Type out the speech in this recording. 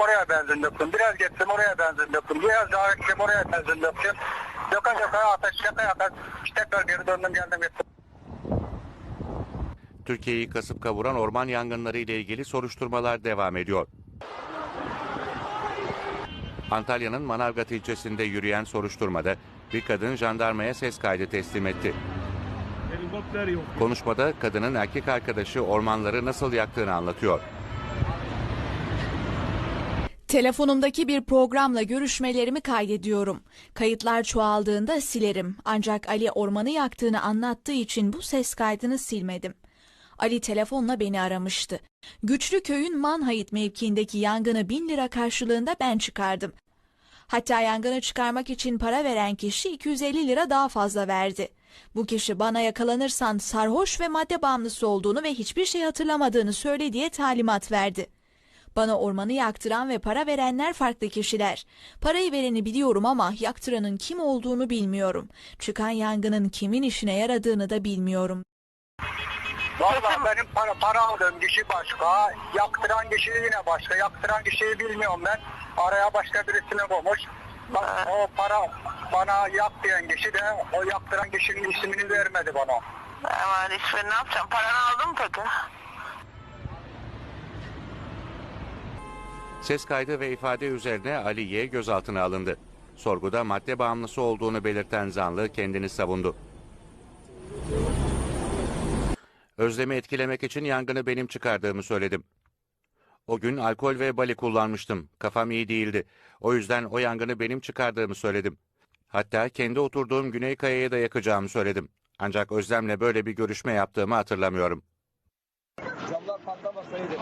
oraya benzin döktüm. Biraz gittim oraya benzin döktüm. Biraz daha gittim oraya benzin döktüm. Döke döke ateş yaka yaka tekrar geri döndüm geldim gittim. Türkiye'yi kasıp kavuran orman yangınları ile ilgili soruşturmalar devam ediyor. Antalya'nın Manavgat ilçesinde yürüyen soruşturmada bir kadın jandarmaya ses kaydı teslim etti. Konuşmada kadının erkek arkadaşı ormanları nasıl yaktığını anlatıyor. Telefonumdaki bir programla görüşmelerimi kaydediyorum. Kayıtlar çoğaldığında silerim. Ancak Ali ormanı yaktığını anlattığı için bu ses kaydını silmedim. Ali telefonla beni aramıştı. Güçlü köyün Manhayit mevkiindeki yangını bin lira karşılığında ben çıkardım. Hatta yangını çıkarmak için para veren kişi 250 lira daha fazla verdi. Bu kişi bana yakalanırsan sarhoş ve madde bağımlısı olduğunu ve hiçbir şey hatırlamadığını söyle diye talimat verdi. Bana ormanı yaktıran ve para verenler farklı kişiler. Parayı vereni biliyorum ama yaktıranın kim olduğunu bilmiyorum. Çıkan yangının kimin işine yaradığını da bilmiyorum. Valla benim para, para aldığım kişi başka, yaktıran kişi yine başka. Yaktıran kişiyi bilmiyorum ben. Araya başka birisini koymuş. Bak, o para bana yak diyen kişi de o yaktıran kişinin ismini vermedi bana. Aman ismini ne yapacağım? Paranı aldın mı peki? Ses kaydı ve ifade üzerine Ali Y gözaltına alındı. Sorguda madde bağımlısı olduğunu belirten zanlı kendini savundu. Özlemi etkilemek için yangını benim çıkardığımı söyledim. O gün alkol ve bali kullanmıştım. Kafam iyi değildi. O yüzden o yangını benim çıkardığımı söyledim. Hatta kendi oturduğum Güney Kaya'yı da yakacağımı söyledim. Ancak Özlem'le böyle bir görüşme yaptığımı hatırlamıyorum. Camlar patlamasaydı.